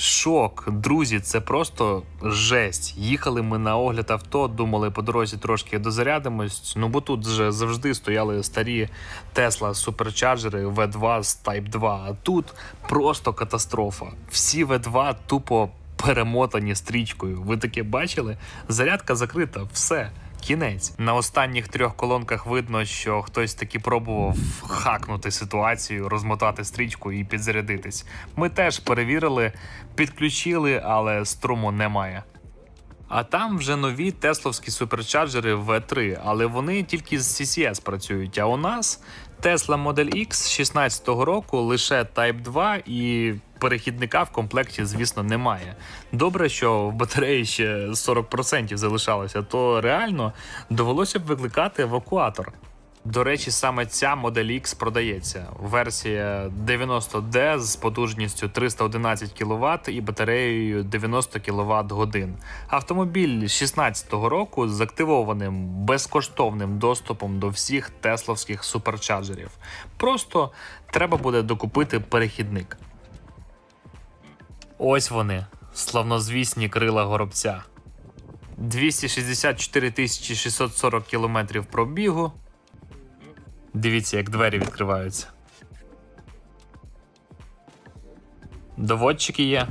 Шок, друзі, це просто жесть. Їхали ми на огляд авто, думали по дорозі трошки дозарядимось. Ну бо тут вже завжди стояли старі Tesla суперчарджери V2 з Type 2. А тут просто катастрофа. Всі V2 тупо перемотані стрічкою. Ви таке бачили? Зарядка закрита, все. Кінець на останніх трьох колонках видно, що хтось таки пробував хакнути ситуацію, розмотати стрічку і підзарядитись. Ми теж перевірили, підключили, але струму немає. А там вже нові тесловські суперчарджери V3, але вони тільки з CCS працюють. А у нас Tesla Model X 16-го року лише Type 2 і перехідника в комплекті, звісно, немає. Добре, що в батареї ще 40% залишалося, то реально довелося б викликати евакуатор. До речі, саме ця Model X продається. Версія 90D з потужністю 311 кВт і батареєю 90 кВт годин. Автомобіль 16-го року з активованим безкоштовним доступом до всіх тесловських суперчарджерів. Просто треба буде докупити перехідник. Ось вони, славнозвісні крила горобця. 264 640 км пробігу. Дивіться, як двері відкриваються. Доводчики є.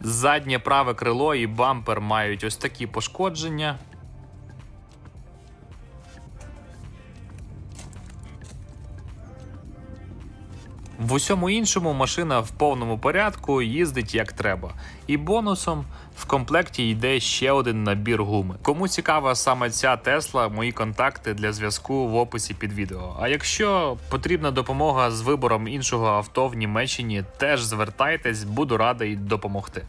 Заднє праве крило і бампер мають ось такі пошкодження. В усьому іншому машина в повному порядку їздить як треба. І бонусом в комплекті йде ще один набір гуми. Кому цікава саме ця Тесла, мої контакти для зв'язку в описі під відео. А якщо потрібна допомога з вибором іншого авто в Німеччині, теж звертайтесь, буду радий допомогти.